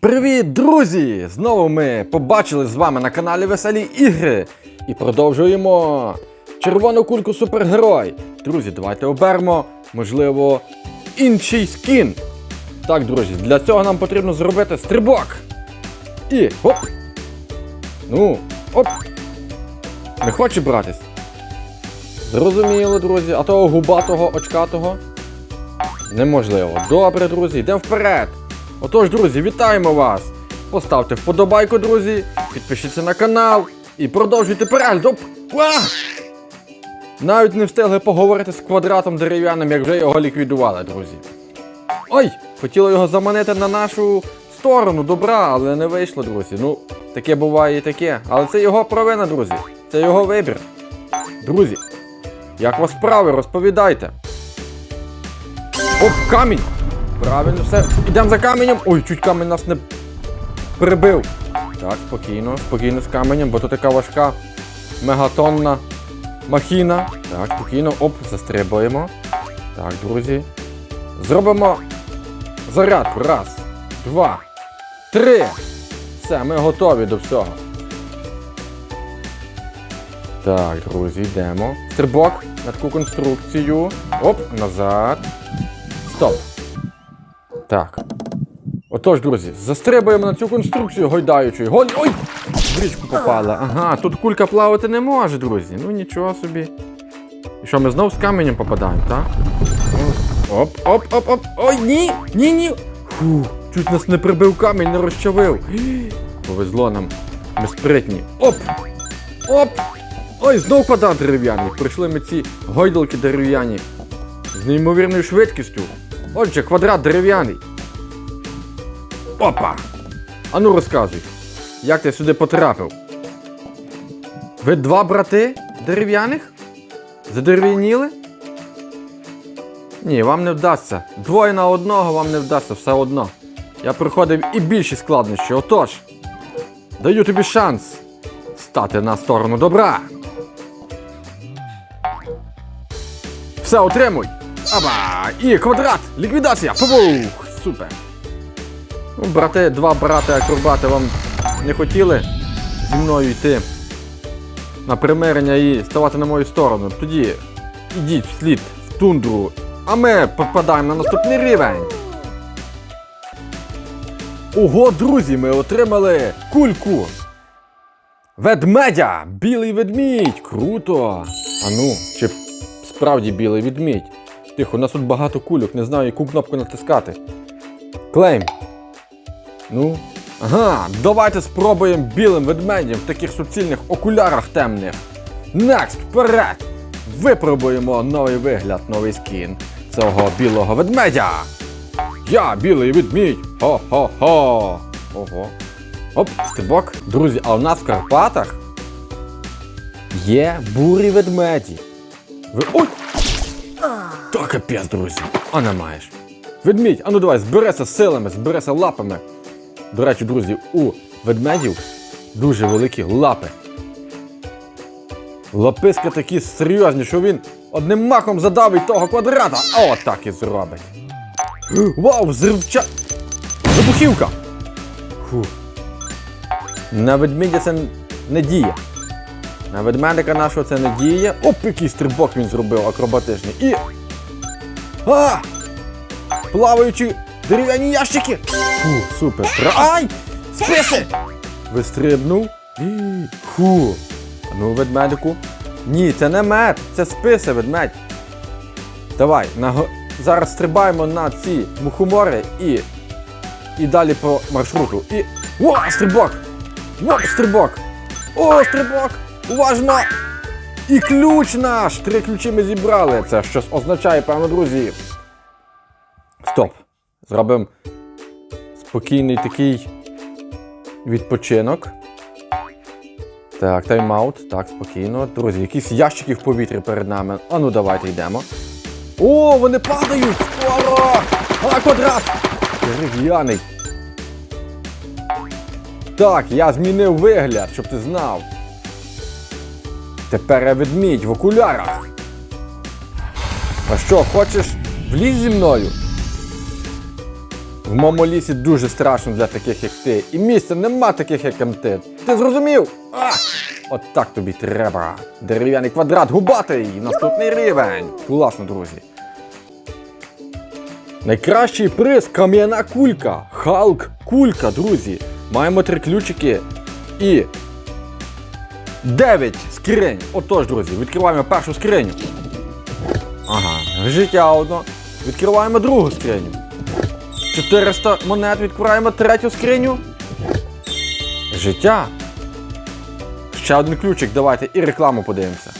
Привіт, друзі! Знову ми побачили з вами на каналі Веселі Ігри і продовжуємо червону кульку супергерой. Друзі, давайте оберемо, можливо, інший скін. Так, друзі, для цього нам потрібно зробити стрибок. І оп! Ну, оп! Не хоче братись? Зрозуміло, друзі, а того губатого, очкатого неможливо. Добре, друзі, йдемо вперед. Отож, друзі, вітаємо вас! Поставте вподобайку, друзі, підпишіться на канал і продовжуйте перегляд. Навіть не встигли поговорити з квадратом дерев'яним, як вже його ліквідували, друзі. Ой! Хотіли його заманити на нашу сторону добра, але не вийшло, друзі. Ну, таке буває і таке. Але це його провина, друзі. Це його вибір. Друзі, як вас справи, розповідайте. Оп, камінь! Правильно все. Ідемо за каменем. Ой, чуть камінь нас не прибив. Так, спокійно, спокійно з каменем, бо тут така важка мегатонна махіна. Так, спокійно. Оп, застрибуємо. Так, друзі. Зробимо зарядку. Раз, два, три. Все, ми готові до всього. Так, друзі, йдемо. Стрибок на таку конструкцію. Оп, назад. Стоп. Так. Отож, друзі, застрибуємо на цю конструкцію гойдаючою. Голь... Ой! В річку попала. Ага, тут кулька плавати не може, друзі. Ну нічого собі. І що, ми знов з каменем попадаємо, так? Оп, оп, оп, оп. Ой, ні! Ні, ні! Фу, чуть нас не прибив камінь, не розчавив. Повезло нам. Ми спритні. Оп! Оп! Ой, знов квадрат дерев'яний. Пройшли ми ці гойдалки дерев'яні. З неймовірною швидкістю. Отже, квадрат дерев'яний. Опа! Ану розказуй, як ти сюди потрапив? Ви два брати дерев'яних? Задерев'яніли? Ні, вам не вдасться. Двоє на одного вам не вдасться все одно. Я проходив і більші складнощі. Отож, даю тобі шанс стати на сторону добра. Все, отримуй! Аба! І квадрат! Ліквідація! Побух! Супер! Ну, брати, два брати акробати вам не хотіли зі мною йти на примирення і ставати на мою сторону. Тоді ідіть вслід в тундру, а ми попадаємо на наступний рівень. Ого, друзі, ми отримали кульку. Ведмедя! Білий ведмідь! Круто! А ну, чи справді білий ведмідь? Тихо, у нас тут багато кульок, не знаю, яку кнопку натискати. Клейм. Ну. Ага, давайте спробуємо білим ведмедем в таких суцільних окулярах темних. Next, вперед! Випробуємо новий вигляд, новий скін цього білого ведмедя. Я білий ведмідь. Хо-хо-хо. Ого. Оп, стебок. Друзі, а у нас в Карпатах є бурі ведмеді. Ви. Ой! Капець, друзі. А не маєш. Ведмідь, а ну давай, зберися силами, зберися лапами. До речі, друзі, у ведмедів дуже великі лапи. Лаписька такі серйозні, що він одним махом задавить того квадрата. О, так і зробить. Вау, взривча... Вибухівка! Фу. На ведмедя це не діє. На ведмедика нашого це не діє. Оп, який стрибок він зробив акробатичний. І. А! Плаваючі дерев'яні ящики! Фу, супер. Ай! Списи! Вистрибнув. І, Фу. Ну, ведмедику. Ні, це не мед, це списи, ведмедь. Давай, на... зараз стрибаємо на ці мухомори і. І далі по маршруту. І. О, стрибок! О, стрибок! О, стрибок! Уважно! І ключ наш! Три ключі ми зібрали. Це щось означає, певно, друзі. Стоп. Зробимо спокійний такий відпочинок. Так, тайм-аут. Так, спокійно. Друзі, якісь ящики в повітрі перед нами. А ну давайте йдемо. О, вони падають! Скоро! А, квадрат! Дерев'яний. Так, я змінив вигляд, щоб ти знав. Тепер я ведмідь в окулярах. А що, хочеш влізь зі мною? В моєму лісі дуже страшно для таких, як ти. І місця нема таких, як ти. Ти зрозумів? А! От так тобі треба. Дерев'яний квадрат губатий. Наступний рівень. Класно, друзі. Найкращий приз кам'яна кулька. Халк кулька, друзі. Маємо три ключики і 9 скринь. Отож, друзі, відкриваємо першу скриню. Ага, життя одно. Відкриваємо другу скриню. 400 монет, відкриваємо третю скриню. Життя. Ще один ключик, давайте і рекламу подивимося.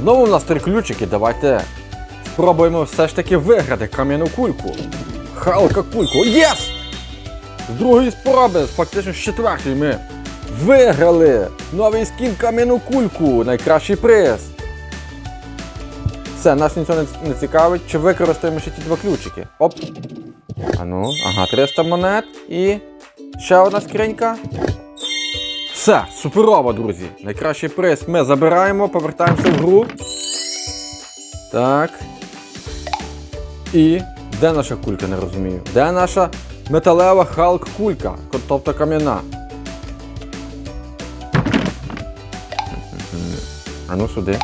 Знову у нас три ключики, давайте спробуємо все ж таки виграти кам'яну кульку. Халка кульку. Єс! З другої спроби, фактично з четвертої ми виграли новий скін кам'яну кульку. Найкращий приз. Все, нас нічого не, цікавить, чи використаємо ще ті два ключики. Оп. А ну, ага, 300 монет і ще одна скринька. Все, суперово, друзі. Найкращий приз ми забираємо, повертаємося в гру. Так. І де наша кулька, не розумію? Де наша металева Халк кулька, тобто кам'яна? А ну сюди.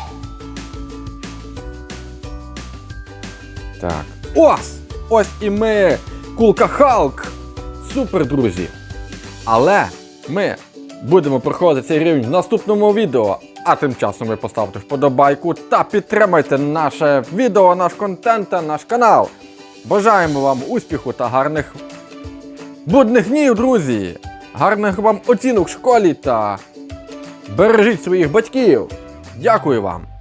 Так. Ось! Ось і ми! Кулка Халк! Супер, друзі! Але ми будемо проходити цей рівень в наступному відео. А тим часом ви поставте вподобайку та підтримайте наше відео, наш контент та наш канал. Бажаємо вам успіху та гарних будних днів, друзі! Гарних вам оцінок в школі та бережіть своїх батьків! Дякую вам!